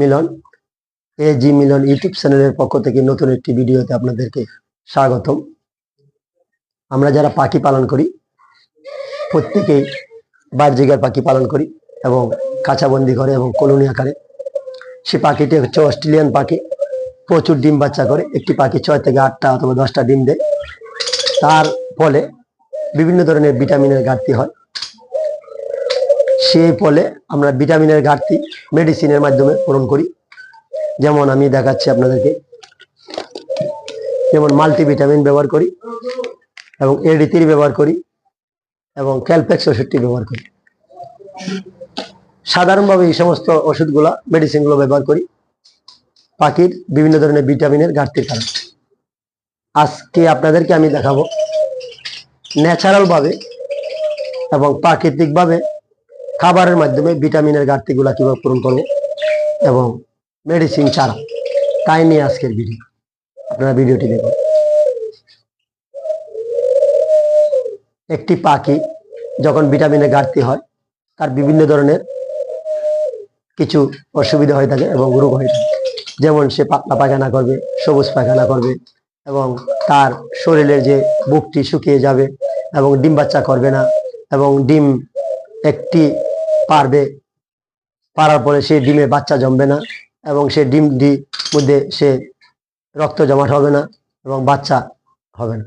মিলন এ জি মিলন YouTube চ্যানেলের পক্ষ থেকে নতুন একটি ভিডিওতে আপনাদেরকে স্বাগতম। আমরা যারা পাখি পালন করি, প্রত্যেকেই বাহ্যিকার পাখি পালন করি এবং কাঁচাবন্দি করে এবং কলোনি আকারে। সে পাখিটি হচ্ছে অস্ট্রেলিয়ান পাখি, প্রচুর ডিম বাচ্চা করে। একটি পাখি ছয় থেকে আটটা অথবা দশটা ডিম দেয়। তার ফলে বিভিন্ন ধরনের ভিটামিনের ঘাটতি হয়। সেই ফলে আমরা ভিটামিনের ঘাটতি মেডিসিনের মাধ্যমে পূরণ করি। যেমন আমি দেখাচ্ছি আপনাদেরকে। যেমন মাল্টিভিটামিন ব্যবহার করি এবং এডি থ্রি ব্যবহার করি এবং ক্যালপেক্স ওষুধটি ব্যবহার করি। সাধারণভাবে এই সমস্ত ওষুধগুলো মেডিসিনগুলো ব্যবহার করি। পাখির বিভিন্ন ধরনের ভিটামিনের ঘাটতির কারণে। আজকে আপনাদেরকে আমি দেখাবো ন্যাচারালভাবে এবং প্রাকৃতিক ভাবে খাবারের মাধ্যমে ভিটামিনের ঘাটতিগুলো কীভাবে পূরণ করব এবং মেডিসিন ছাড়া তাই নিয়ে আজকের ভিডিও আপনারা ভিডিওটি দেখুন। একটি পাখি যখন ভিটামিনের ঘাটতি হয়, তার বিভিন্ন ধরনের কিছু অসুবিধা হয়ে থাকে এবং রোগ হয়ে থাকে। যেমন সে পাতলা পায়খানা করবে, সবুজ পায়খানা করবে এবং তার শরীরের যে বুকটি শুকিয়ে যাবে এবং ডিম বাচ্চা করবে না এবং ডিম একটি পারবে। পারার পরে সে ডিমে বাচ্চা জমবে না এবং সে ডিমটি মধ্যে সে রক্ত জমাট হবে না এবং বাচ্চা হবে না।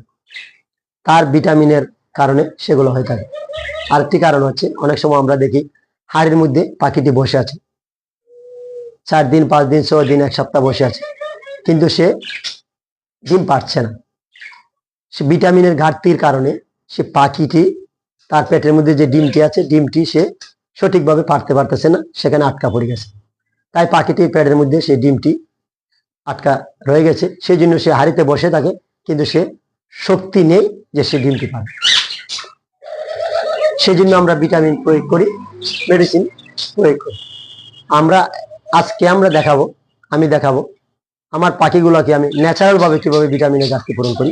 তার ভিটামিনের কারণে সেগুলো হয়ে থাকে। আরেকটি কারণ হচ্ছে, অনেক সময় আমরা দেখি হাড়ির মধ্যে পাখিটি বসে আছে। চার দিন, পাঁচ দিন, ছয় দিন, এক সপ্তাহ বসে আছে। কিন্তু সে ডিম পারছে না। সে ভিটামিনের ঘাটতির কারণে সে পাখিটি তার পেটের মধ্যে যে ডিমটি আছে, ডিমটি সে সঠিকভাবে পারতে পারতেছে না, সেখানে আটকা পড়ে গেছে। তাই পাখিটির পেটের মধ্যে সেই ডিমটি আটকা রয়ে গেছে। সেই জন্য সে হাড়িতে বসে থাকে, কিন্তু সে শক্তি নেই যে সে ডিমটি পাবে। সেই জন্য আমরা ভিটামিন প্রয়োগ করি, মেডিসিন প্রয়োগ করি। আমরা, আজকে আমরা দেখাবো, আমি দেখাবো আমার পাখিগুলোকে আমি ন্যাচারাল ভাবে কীভাবে ভিটামিনের ঘাটতি পূরণ করি।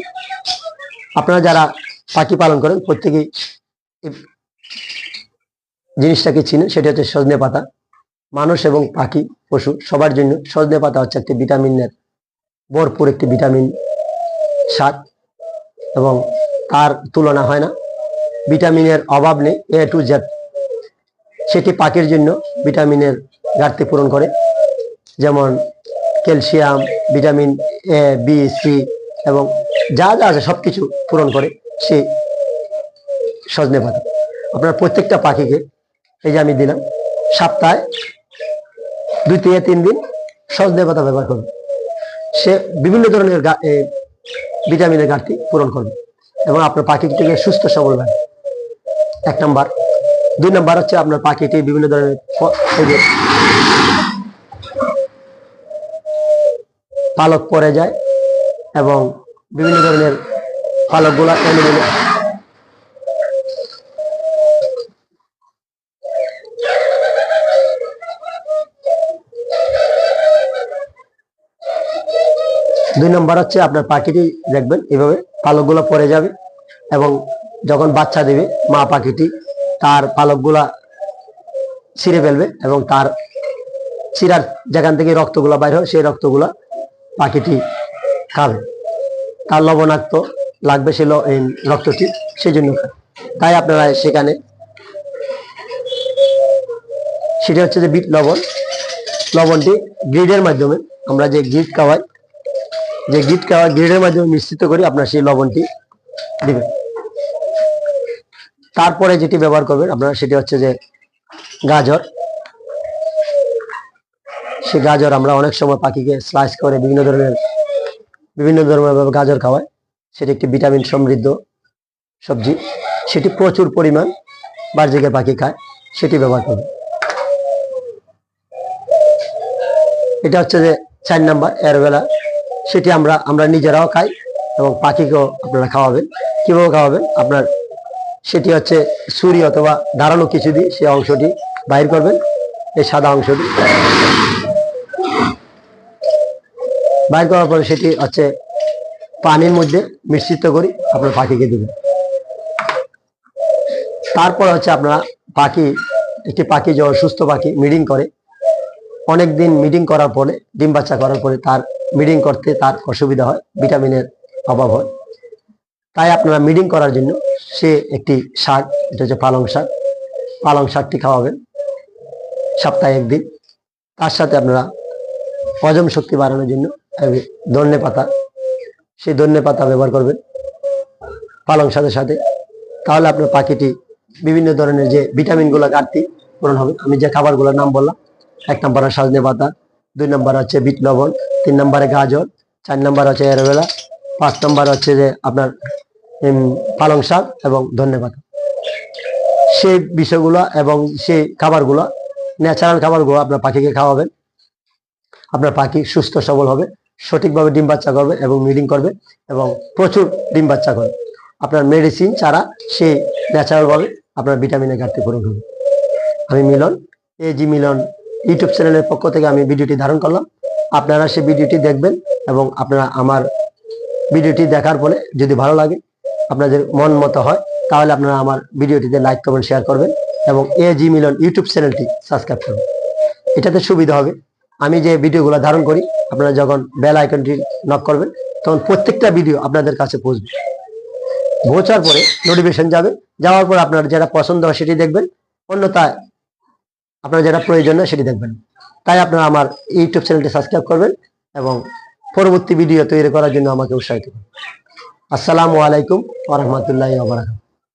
আপনারা যারা পাখি পালন করেন, প্রত্যেকেই জিনিসটাকে চিনেন সেটা হচ্ছে সজনে পাতা। মানুষ এবং পাখি, পশু, সবার জন্য সজনে পাতা হচ্ছে একটি ভিটামিনের ভরপুর একটি ভিটামিন শাক এবং তার তুলনা হয় না। ভিটামিনের অভাব নেই এ টু জেড সেটি পাখির জন্য ভিটামিনের ঘাটতি পূরণ করে। যেমন calcium vitamin A B C এবং যা যা আছে সব কিছু পূরণ করে সে সজনে পাতা। আপনার প্রত্যেকটা পাখিকে এই যে আমি দিলাম। সপ্তাহে দুই থেকে তিন দিন সজনে পাতা ব্যবহার করবে সে বিভিন্ন ধরনের ভিটামিনের ঘাটতি পূরণ করবে এবং আপনার পাখিটিকে সুস্থ সবল রাখবে এক নাম্বার। দুই নাম্বার হচ্ছে আপনার পাখিটি বিভিন্ন ধরনের পালক পরে যায় এবং বিভিন্ন ধরনের পালকগুলা এনে দুই নম্বর হচ্ছে আপনার পাখিটি দেখবেন, এভাবে পালকগুলো পরে যাবে এবং যখন বাচ্চা দেবে, মা পাখিটি তার পালকগুলা ছিঁড়ে ফেলবে এবং তার চিরার যেখান থেকে রক্তগুলা বাইর হয়, সেই রক্তগুলা পাখিটি খাবে। তার লবণাক্ত লাগবে সে রক্তটি সেই জন্য তাই আপনারা সেখানে সেটা হচ্ছে যে বিট লবণ। লবণটি গ্রিডের মাধ্যমে আমরা যে গ্রিড খাওয়াই যে গিট খাওয়া গ্রিডের মাধ্যমে মিশ্রিত করি, আপনার সেই লবণটি দিবেন। তারপরে যেটি ব্যবহার করবেন আপনারা সেটি হচ্ছে যে গাজর। সে গাজর আমরা অনেক সময় পাখিকে স্লাইস করে বিভিন্ন ধরনের বিভিন্ন ধরনের গাজর খাওয়াই সেটি একটি ভিটামিন সমৃদ্ধ সবজি। সেটি প্রচুর পরিমাণ বার্জিকের পাখি খায়, সেটি ব্যবহার করবে এটা হচ্ছে যে চার নাম্বার এরবেলা সেটি আমরা আমরা নিজেরাও খাই এবং পাখিকেও আপনারা খাওয়াবেন। কীভাবে খাওয়াবেন? আপনার সেটি হচ্ছে ছুরি অথবা ধারালো কিছু দিয়ে সে অংশটি বাইর করবেন, এই সাদা অংশটি। বাইর করার পরে সেটি হচ্ছে পানির মধ্যে মিশ্রিত করি আপনার পাখিকে দিবেন। তারপর হচ্ছে আপনারা পাখি, একটি পাখি যখন সুস্থ পাখি মিডিং করে অনেক দিন মিটিং করার পরে, ডিম বাচ্চা করার পরে তার মিটিং করতে তার অসুবিধা হয় ভিটামিনের অভাব হয়। তাই আপনারা মিটিং করার জন্য সে একটি শাক, এটা হচ্ছে পালং শাক, পালং শাকটি খাওয়াবেন সপ্তাহে একদিন। তার সাথে আপনারা হজম শক্তি বাড়ানোর জন্য ধনে পাতা, সেই ধনে পাতা ব্যবহার করবেন পালং শাকের সাথে। তাহলে আপনার পাখিটি বিভিন্ন ধরনের যে ভিটামিনগুলো ঘাটতি পূরণ হবে, আমি যে খাবারগুলোর নাম বললাম এক নম্বরে সজনে পাতা দুই নম্বর হচ্ছে বিট লবণ, তিন নম্বরে গাজর, চার নম্বর হচ্ছে এরোবেলা পাঁচ নম্বর হচ্ছে যে আপনার পালং শাক এবং ধনে পাতা। সেই বিষয়গুলো এবং সেই খাবারগুলো ন্যাচারাল খাবারগুলো আপনার পাখিকে খাওয়াবেন। আপনার পাখি সুস্থ, সবল হবে, সঠিকভাবে ডিম বাচ্চা করবে এবং মিডিং করবে এবং প্রচুর ডিম বাচ্চা করবে। আপনার মেডিসিন ছাড়া সে ন্যাচারালভাবে আপনার ভিটামিনের ঘাটতি পূরণ হবে আমি মিলন এ জি মিলন ইউটিউব চ্যানেলের পক্ষ থেকে আমি ভিডিওটি ধারণ করলাম। আপনারা সেই ভিডিওটি দেখবেন এবং আপনারা আমার ভিডিওটি দেখার পরে যদি ভালো লাগে, আপনাদের মন মতো হয়, তাহলে আপনারা আমার ভিডিওটিতে লাইক, কমেন্ট, শেয়ার করবেন এবং এ জি মিলন ইউটিউব চ্যানেলটি সাবস্ক্রাইব করবেন এটাতে সুবিধা হবে। আমি যে ভিডিওগুলো ধারণ করি, আপনারা যখন বেল আইকনটি নক করবেন, তখন প্রত্যেকটা ভিডিও আপনাদের কাছে পৌঁছবে। পৌঁছার পরে নোটিফিকেশন যাবে। যাওয়ার পর আপনার যেটা পছন্দ হয় সেটি দেখবেন। অন্যথায় আপনার যেটা প্রয়োজন হয় সেটি দেখবেন। তাই আপনারা আমার ইউটিউব চ্যানেলটি সাবস্ক্রাইব করবেন এবং পরবর্তী ভিডিও তৈরি করার জন্য আমাকে উৎসাহিত করবেন। আসসালামু আলাইকুম ওরহমতুল্লাহ ওবরাকাতুহু